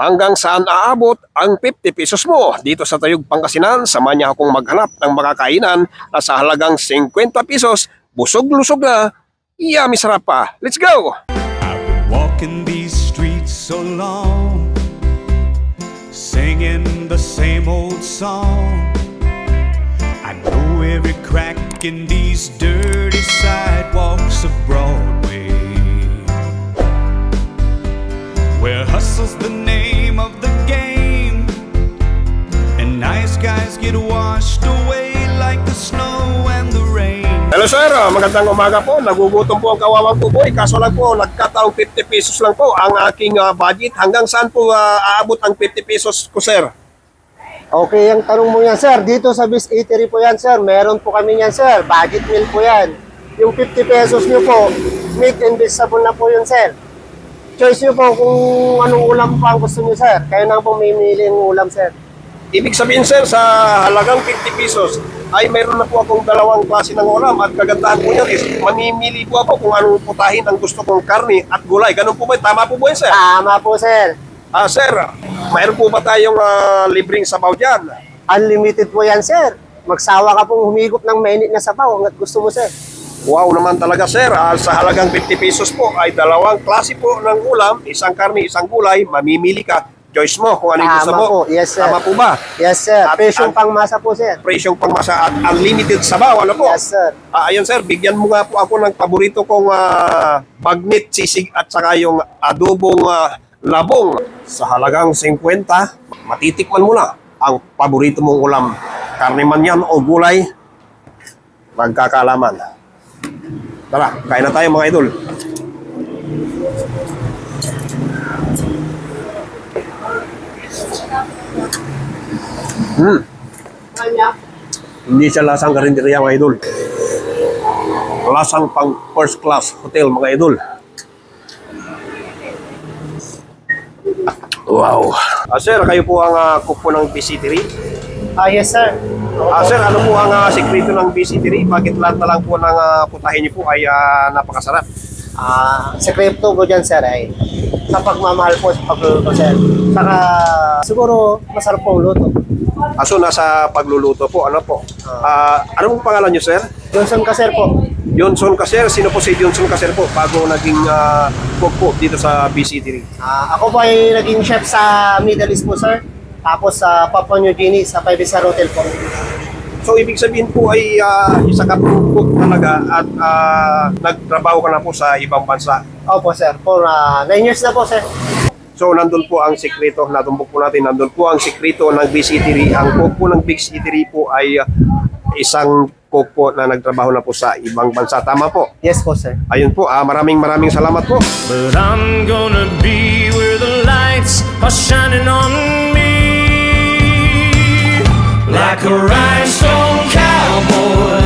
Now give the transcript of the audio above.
Hanggang saan aabot ang 50 pesos mo dito sa Tayog Pangasinan? Samahan niya akong maghanap ng makakainan na sa halagang 50 pesos. Busog-lusog na. Yummy sarap pa. Let's go! I've been walking these streets so long, singing the same old song. I know every crack in these dirty sidewalks of Hello sir, Ah, magandang umaga po. Nagugutom po ang kawawang kuboy. Kaso lang po, nagkataong 50 pesos lang po ang aking ah, budget. Hanggang saan po ah, aabot ang 50 pesos ko sir? Okay, ang tanong mo yan, sir. Dito sa Bis Eatery po yan, sir. Meron po kami yan, sir. Budget meal po yan. Yung 50 pesos nyo po, meat and vegetable na po yun, sir. Choice nyo po kung anong ulam po ang gusto nyo, sir. Kayo na po mamimili ng ulam, sir. Ibig sabihin sir, sa halagang 50 pesos, ay mayroon na po akong dalawang klase ng ulam at kagandahan po yan is mamimili po ako kung anong putahin ang gusto kong karne at gulay. Ganun po ba? Tama po ba yun sir? Tama po, sir. Ah sir, mayroon po ba tayong ah, libreng sabaw dyan? Unlimited po yan, sir. Magsawa ka pong humigop ng mainit na sabaw hanggat gusto mo, sir. Wow naman talaga sir, Ah, sa halagang 50 pesos po ay dalawang klase po ng ulam, isang karne, isang gulay, mamimili ka. Choice mo kung ano yung gusto Tama mo. po. Yes, sir. Tama po ba? Yes, sir. At- Presyong at- pangmasa po, sir. Presyong pangmasa at unlimited sabaw, ano po? Yes, sir. Ah, ayun sir, bigyan mo nga po ako ng paborito kong ah, bagnet sisig at saka yung adobong ah, labong. Sa halagang 50, matitikman mo na ang paborito mong ulam. Karne man yan o gulay, magkakalaman. Tara, kain na tayo mga idol. Hmm. Hindi siya lasang karinderya mga idol. Lasang pang first class hotel mga idol. Wow. Ah, sir, kayo po ang uh, cook po ng BC3. Ah, yes, sir. Ah, sir, ano po ang ah, sekreto ng BC3? Bakit lahat na lang po ng uh, putahin niyo po ay ah, napakasarap? Ah, sekreto ko dyan, sir, ay sa pagmamahal po sa pagluluto, sir. Saka, siguro, masarap pong luto. Aso nasa pagluluto po, ano po? Ah, ano pong pangalan niyo, sir? Johnson ka, sir, po. Johnson Caser. Sino po si Johnson Caser po bago naging ah, cook po dito sa BC3? Ah, ako po ay naging chef sa Middle East po, sir. Tapos sa Papua New Guinea, sa Five Star Hotel po. So ibig sabihin po ay ah, isa ka po talaga at ah, nagtrabaho ka na po sa ibang bansa. Opo, sir. For 9 years na po, sir. So nandun po ang sikreto, natumbok po natin, nandun po ang sikreto ng Big Eatery. Ang cook po ng Big Eatery po ay ah, isang cook po na nagtrabaho na po sa ibang bansa. Tama po. Yes po, sir. Ayun po, ah, maraming maraming salamat po. But I'm gonna be where the lights are shining on like a rhinestone cowboy.